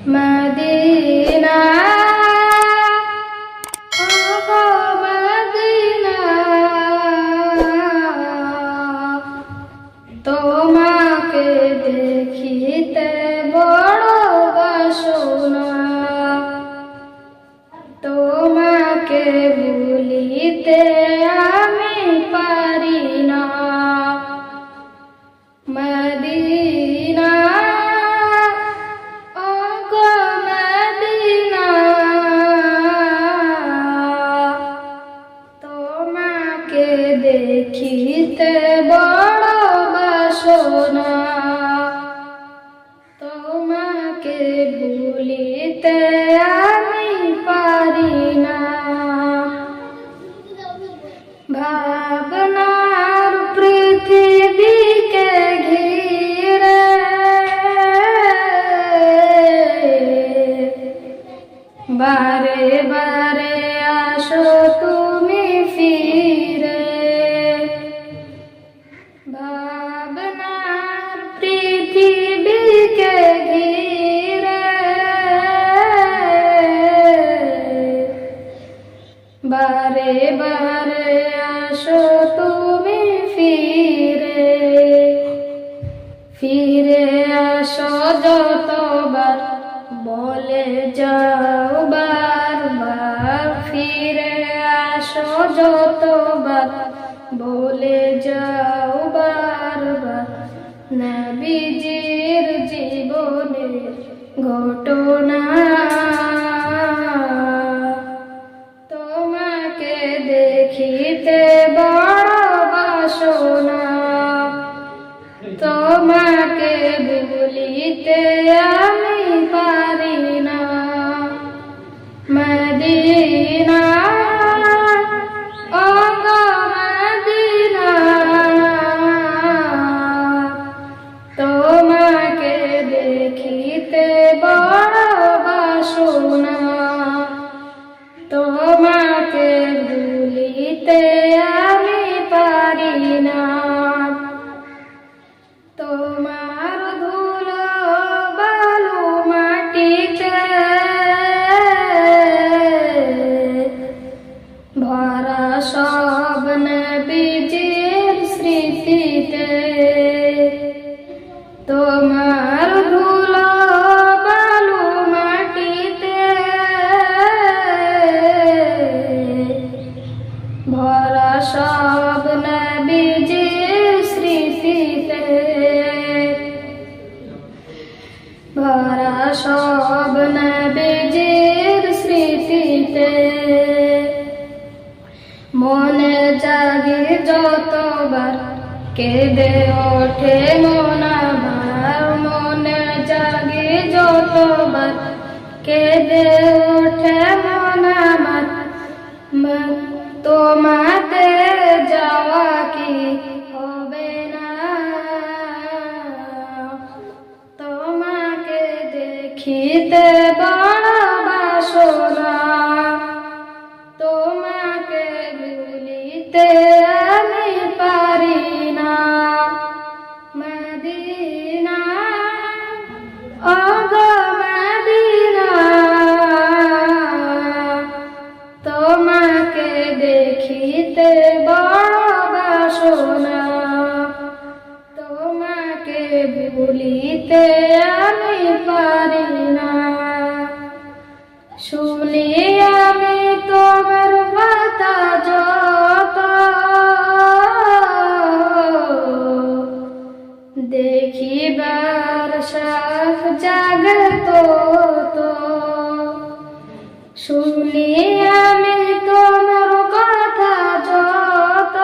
Medina. Medina. তোমাকে দেখিতে ভাবনার পৃথিবীকে ঘিরে বারে বারে আসো তুমি ফিরে তুমি ফিরে ফিরে আসো যতবার, বলে যাও বারবার। ফিরে আসো যতবার, বলে যাও বারবার। নবীজির জীবনের ঘটনা सब नबी जी জাগে যতবার, কেঁদে ওঠে মনাবার মনে জাগে যতবার, কেঁদে ওঠে মনাবার তোমাতে যাওয়া কি হবে না? তোমাকে দেখিতে ভুলিতে আমি পারি না। মদিনা, ওগো মদিনা, তোমাকে দেখিতে বড় বাসনা। তোমাকে ভুলিতে আমি পারি না। শুনি শুনি আমি তোমার কথা যত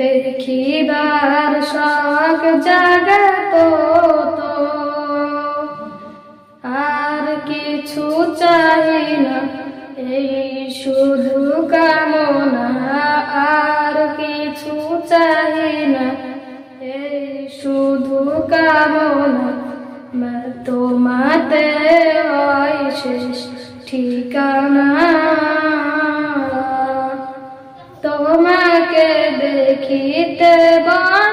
দেখিবার শখ জাগত তো আর কিছু চাই না, এই শুধু কামনা। আর কিছু চাই না, এই শুধু কামনা। তোমাতে হয় শেষ ঠিকানা। তোমাকে দেখিতে বা